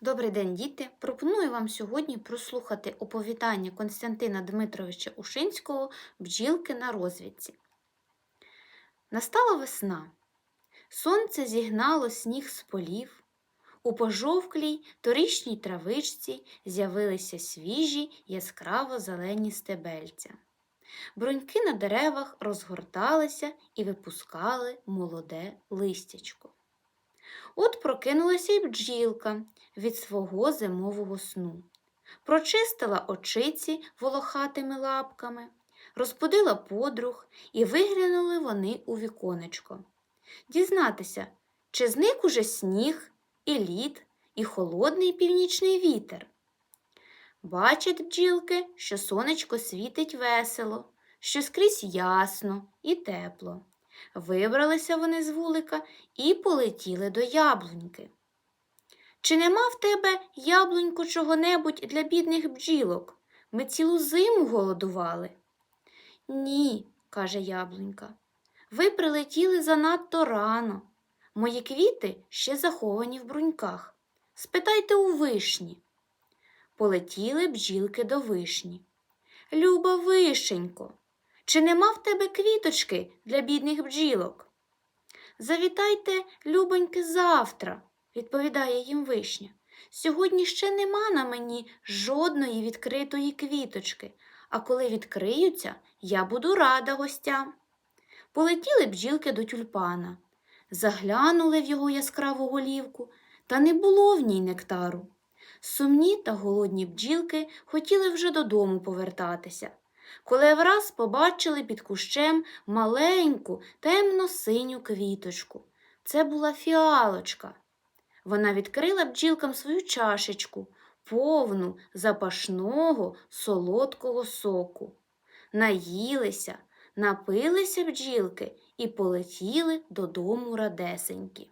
Добрий день, діти! Пропоную вам сьогодні прослухати оповідання Константина Дмитровича Ушинського Бджілки на розвідці. Настала весна. Сонце зігнало сніг з полів. У пожовклій торічній травичці з'явилися свіжі яскраво зелені стебельця. Бруньки на деревах розгорталися і випускали молоде листячко. От прокинулася й бджілка від свого зимового сну. Прочистила очиці волохатими лапками, розбудила подруг і виглянули вони у віконечко. Дізнатися, чи зник уже сніг, і лід, і холодний північний вітер. Бачать бджілки, що сонечко світить весело, що скрізь ясно і тепло. Вибралися вони з вулика і полетіли до яблуньки. Чи нема в тебе, яблунько, чого-небудь для бідних бджілок? Ми цілу зиму голодували. Ні, каже яблунька. Ви прилетіли занадто рано. Мої квіти ще заховані в бруньках. Спитайте у вишні. Полетіли бджілки до вишні. Люба вишенько, чи нема в тебе квіточки для бідних бджілок? Завітайте, любоньки, завтра, відповідає їм вишня. Сьогодні ще нема на мені жодної відкритої квіточки, а коли відкриються, я буду рада гостям. Полетіли бджілки до тюльпана, заглянули в його яскраву голівку, та не було в ній нектару. Сумні та голодні бджілки хотіли вже додому повертатися, коли враз побачили під кущем маленьку темно-синю квіточку. Це була фіалочка. Вона відкрила бджілкам свою чашечку, повну запашного солодкого соку. Наїлися, напилися бджілки і полетіли додому радесенькі.